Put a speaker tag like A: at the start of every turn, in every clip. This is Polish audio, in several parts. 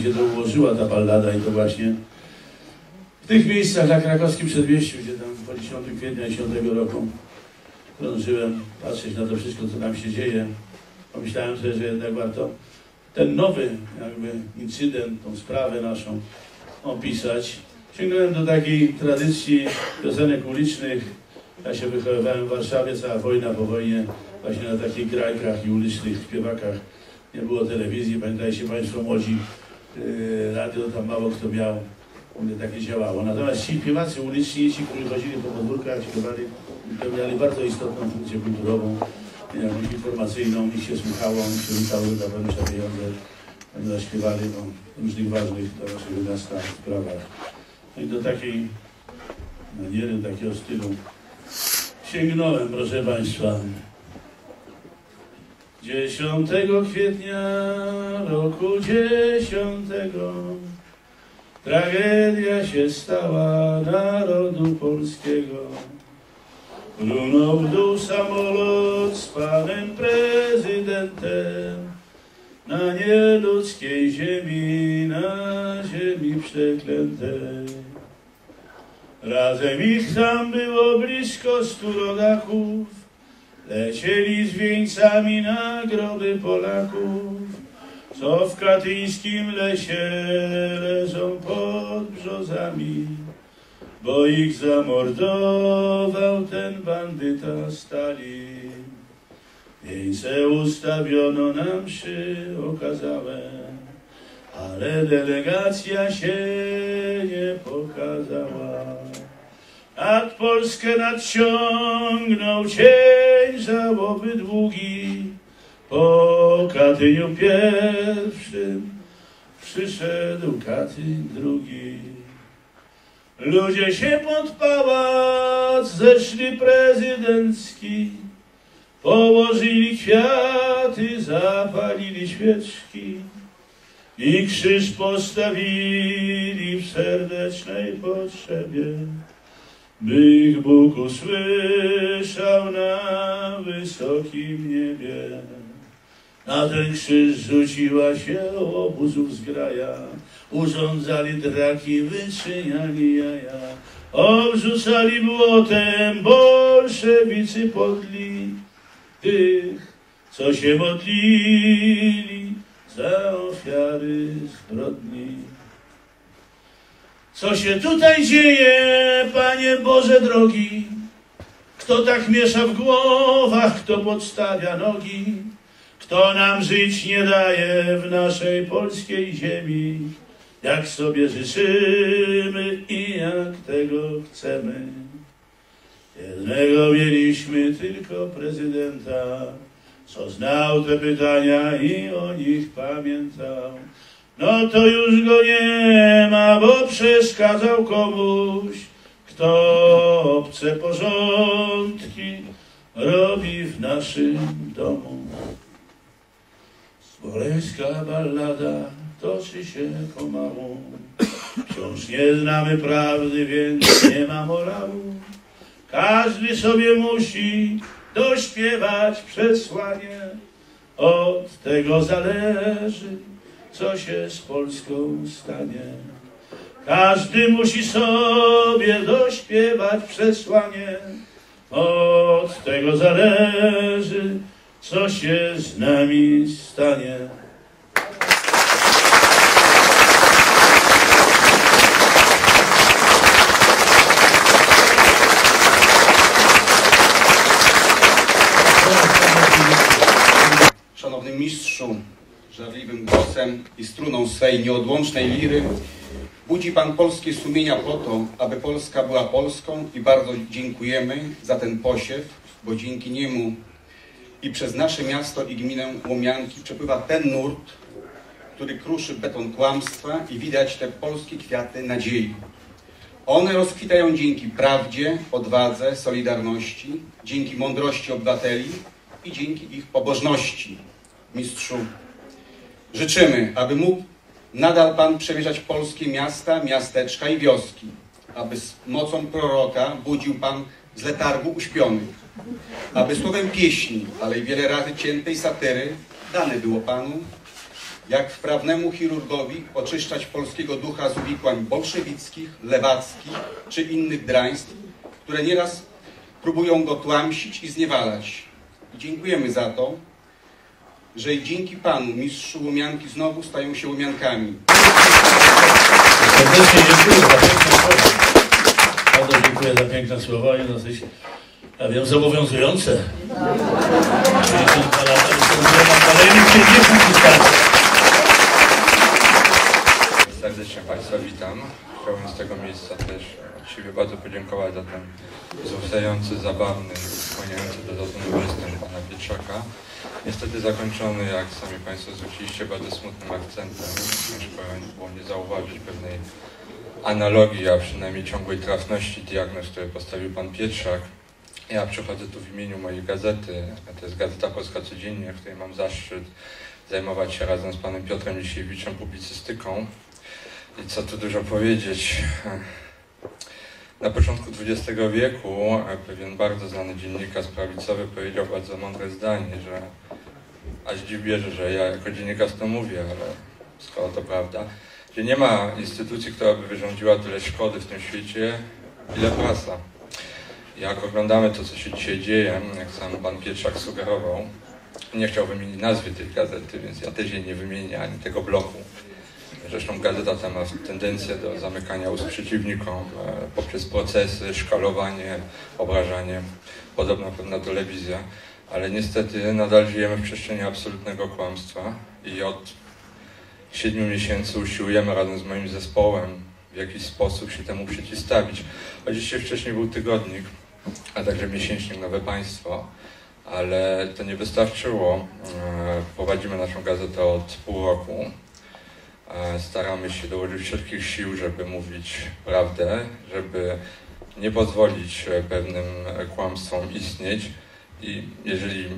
A: mi się to ułożyła ta ballada i to właśnie w tych miejscach na krakowskim przedmieściu, gdzie tam po 10 kwietnia 10 roku krążyłem, patrzeć na to wszystko, co tam się dzieje. Pomyślałem sobie, że jednak warto ten nowy jakby incydent, tą sprawę naszą opisać. Sięgnąłem do takiej tradycji piosenek ulicznych. Ja się wychowywałem w Warszawie, cała wojna po wojnie, właśnie na takich grajkach i ulicznych śpiewakach. Nie było telewizji, pamiętajcie Państwo młodzi, radio tam mało kto miał, u mnie takie działało. Natomiast ci śpiewacy uliczni, ci, którzy chodzili po podwórkach, śpiewali, pełniali bardzo istotną funkcję kulturową, jakąś informacyjną, ich się słuchało, ich się witały za pewne pieniądze, ponieważ śpiewali o różnych ważnych dla naszego miasta sprawach. No i do takiej maniery, takiego stylu sięgnąłem, proszę Państwa. 10 kwietnia roku dziesiątego tragedia się stała narodu polskiego. Runął w dół samolot z panem prezydentem na nieludzkiej ziemi, na ziemi przeklętej. Razem ich tam było blisko stu rodaków, lecieli z wieńcami na groby Polaków, co w katyńskim lesie leżą pod brzozami, bo ich zamordował ten bandyta Stalin. Wieńce ustawiono na mszy okazałem, ale delegacja się nie pokazała. Nad Polskę nadciągnął cień żałoby długi, po Katyniu pierwszym przyszedł Katyń drugi. Ludzie się pod pałac zeszli prezydencki, położyli kwiaty, zapalili świeczki i krzyż postawili w serdecznej potrzebie. By ich Bóg usłyszał na wysokim niebie. Na ten krzyż rzuciła się obozów zgraja, urządzali draki, wyczyniali jaja, obrzucali błotem bolszewicy podli tych, co się modlili za ofiary zbrodni. Co się tutaj dzieje, Panie Boże drogi? Kto tak miesza w głowach, kto podstawia nogi? Kto nam żyć nie daje w naszej polskiej ziemi? Jak sobie życzymy i jak tego chcemy. Jednego mieliśmy tylko prezydenta, co znał te pytania i o nich pamiętał. No to już go nie ma, bo przeszkadzał komuś, kto obce porządki robi w naszym domu. Smoleńska ballada toczy się pomału. Wciąż nie znamy prawdy, więc nie ma morału. Każdy sobie musi dośpiewać przesłanie. Od tego zależy, co się z Polską stanie. Każdy musi sobie dośpiewać przesłanie. Od tego zależy, co się z nami stanie.
B: Szanowny mistrzu, i struną swej nieodłącznej liry budzi Pan polskie sumienia po to, aby Polska była Polską i bardzo dziękujemy za ten posiew, bo dzięki niemu i przez nasze miasto i gminę Łomianki przepływa ten nurt, który kruszy beton kłamstwa i widać te polskie kwiaty nadziei. One rozkwitają dzięki prawdzie, odwadze, solidarności, dzięki mądrości obywateli i dzięki ich pobożności. Mistrzu, życzymy, aby mógł nadal Pan przemierzać polskie miasta, miasteczka i wioski, aby z mocą proroka budził Pan z letargu uśpionych, aby słowem pieśni, ale i wiele razy ciętej satyry dane było Panu jak wprawnemu chirurgowi oczyszczać polskiego ducha z uwikłań bolszewickich, lewackich czy innych draństw, które nieraz próbują go tłamsić i zniewalać. I dziękujemy za to, że i dzięki Panu mistrzu łomianki znowu stają się łomiankami.
A: Serdecznie dziękuję za piękne słowa. Bardzo dziękuję za piękne słowa i dosyć, ja wiem, zobowiązujące. 52 lata występuję na kolejnych 50 wystarczy.
C: Serdecznie Państwa witam. Chciałbym z tego miejsca też właściwie bardzo podziękować za ten wzruszający, zabawny, skłaniający do rozumu występ Pana Pietrzaka. Niestety zakończony, jak sami Państwo zwróciliście, bardzo smutnym akcentem. Ciężko było nie zauważyć pewnej analogii, a przynajmniej ciągłej trafności diagnoz, które postawił Pan Pietrzak. Ja przychodzę tu w imieniu mojej gazety, to jest Gazeta Polska Codziennie, w której mam zaszczyt zajmować się razem z Panem Piotrem Lisiewiczem publicystyką. I co tu dużo powiedzieć. Na początku XX wieku pewien bardzo znany dziennikarz prawicowy powiedział bardzo mądre zdanie, że aż dziw bierze, że ja jako dziennikarz to mówię, ale skoro to prawda, że nie ma instytucji, która by wyrządziła tyle szkody w tym świecie, ile prasa. Jak oglądamy to, co się dzisiaj dzieje, jak sam pan Pietrzak sugerował, nie chciał wymienić nazwy tej gazety, więc ja też jej nie wymienię, ani tego bloku. Zresztą gazeta ta ma tendencję do zamykania ust przeciwnikom e, poprzez procesy, szkalowanie, obrażanie, podobna pewna telewizja, ale niestety nadal żyjemy w przestrzeni absolutnego kłamstwa i od siedmiu miesięcy usiłujemy razem z moim zespołem w jakiś sposób się temu przeciwstawić. Oczywiście wcześniej był tygodnik, a także miesięcznik Nowe Państwo, ale to nie wystarczyło. E, Prowadzimy naszą gazetę od pół roku. E, Staramy się dołożyć wszelkich sił, żeby mówić prawdę, żeby nie pozwolić e, pewnym e, kłamstwom istnieć i jeżeli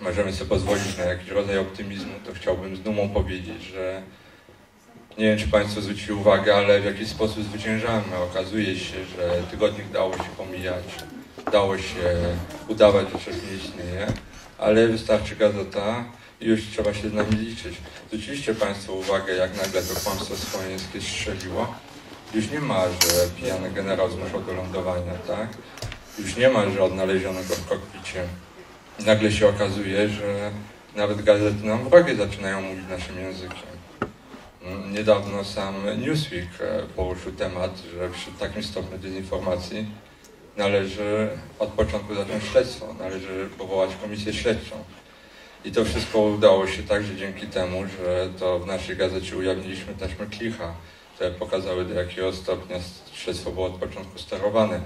C: możemy sobie pozwolić na jakiś rodzaj optymizmu, to chciałbym z dumą powiedzieć, że nie wiem, czy Państwo zwrócili uwagę, ale w jakiś sposób zwyciężamy. Okazuje się, że tygodnik dało się pomijać, dało się udawać, że coś nie istnieje, ale wystarczy gazeta już trzeba się z nami liczyć. Zwróciliście Państwo uwagę, jak nagle to kłamstwo smoleńskie strzeliło? Już nie ma, że pijany generał zmuszał do lądowania, tak? Już nie ma, że odnaleziono go w kokpicie. Nagle się okazuje, że nawet gazety nam wrogie zaczynają mówić naszym językiem. Mm, Niedawno sam Newsweek e, poruszył temat, że przy takim stopniu dezinformacji należy od początku zacząć śledztwo, należy powołać komisję śledczą. I to wszystko udało się także dzięki temu, że to w naszej gazecie ujawniliśmy taśmy klicha, które pokazały do jakiego stopnia śledztwo było od początku sterowane.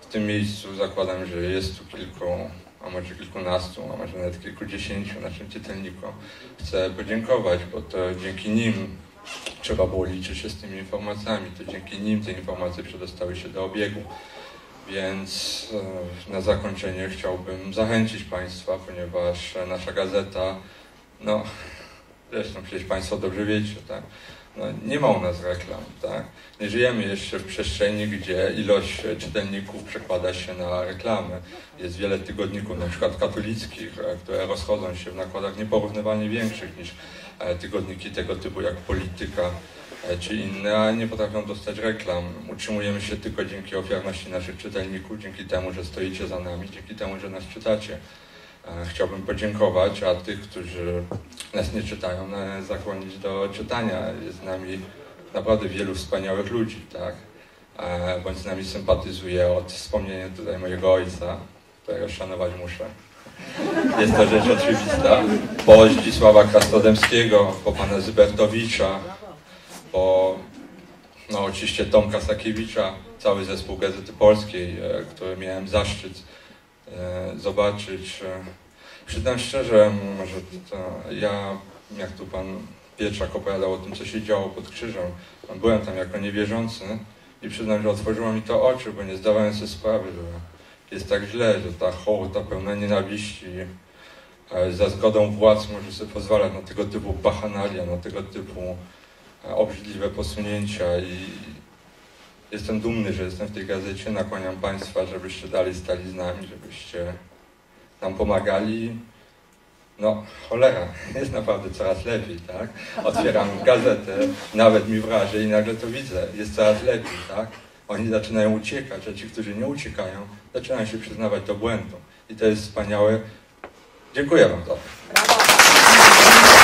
C: W tym miejscu zakładam, że jest tu kilku, a może kilkunastu, a może nawet kilkudziesięciu naszym czytelnikom. Chcę podziękować, bo to dzięki nim trzeba było liczyć się z tymi informacjami, to dzięki nim te informacje przedostały się do obiegu. Więc e, na zakończenie chciałbym zachęcić Państwa, ponieważ nasza gazeta, no zresztą przecież Państwo dobrze wiecie, tak? No, nie ma u nas reklam, tak? Nie żyjemy jeszcze w przestrzeni, gdzie ilość czytelników przekłada się na reklamy. Jest wiele tygodników, na przykład katolickich, e, które rozchodzą się w nakładach nieporównywalnie większych niż e, tygodniki tego typu jak Polityka e, czy inne, a nie potrafią dostać reklam. Utrzymujemy się tylko dzięki ofiarności naszych czytelników, dzięki temu, że stoicie za nami, dzięki temu, że nas czytacie. E, Chciałbym podziękować, a tych, którzy nas nie czytają, e, zakłonić do czytania. Jest z nami naprawdę wielu wspaniałych ludzi, tak? E, Bądź z nami sympatyzuje od wspomnienia tutaj mojego ojca, którego szanować muszę. Jest to rzecz oczywista. Po Zdzisława Krasnodębskiego, po pana Zybertowicza, po no oczywiście Tomka Sakiewicza, cały zespół Gazety Polskiej, e, który miałem zaszczyt e, zobaczyć. E, Przyznam szczerze, że to ja, jak tu pan Pietrzak opowiadał o tym, co się działo pod krzyżem, byłem tam jako niewierzący i przyznam, że otworzyło mi to oczy, bo nie zdawałem sobie sprawy, że jest tak źle, że ta hołta pełna nienawiści za zgodą władz może sobie pozwalać na tego typu bachanalia, na tego typu obrzydliwe posunięcia i jestem dumny, że jestem w tej gazecie. Nakłaniam Państwa, żebyście dalej stali z nami, żebyście nam pomagali. no cholera, jest naprawdę coraz lepiej, tak? Otwieram gazetę, nawet mi wraży i nagle to widzę, jest coraz lepiej, tak? Oni zaczynają uciekać, a ci, którzy nie uciekają, zaczynają się przyznawać do błędu. I to jest wspaniałe. Dziękuję Wam za to.